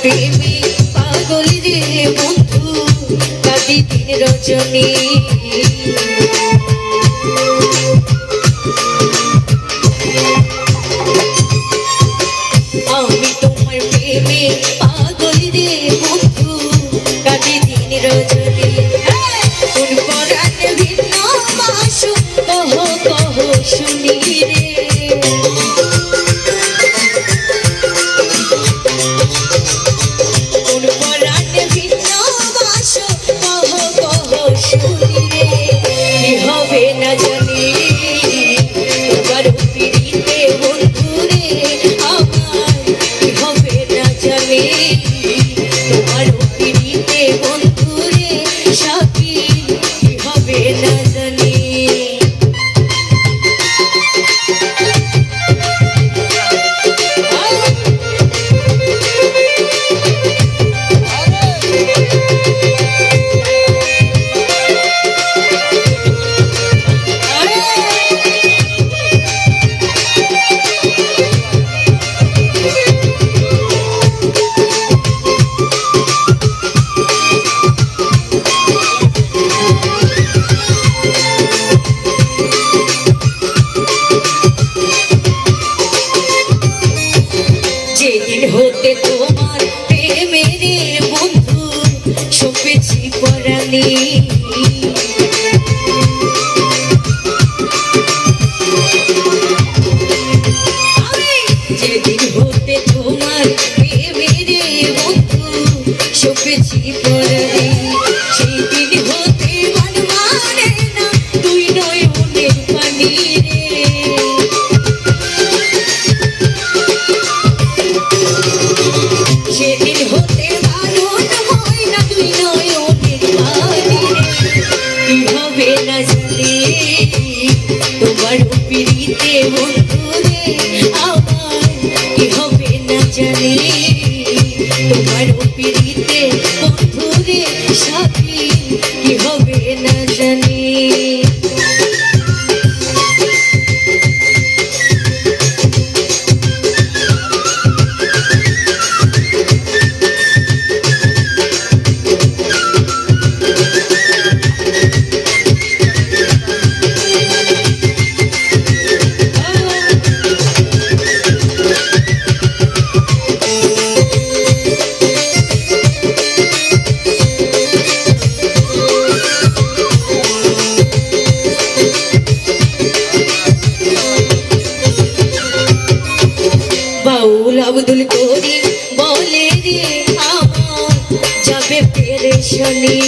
প্রেমে পাগল রে বন্ধু কাঁদিতে রজনী। আমি তোমার প্রেমে পাগল রে বন্ধু কাঁদিতে রজনী। হ্যাঁ, কোন পরাণ ভিন্ন মাসু কহ কহ শুনি। পরালি যেদিন হতে তোমার চলে তোমার পিড়িতে বন্ধুরে সাথে বাউল আব্দুল করিম বলে রে আমার যাবে পেরেশানি।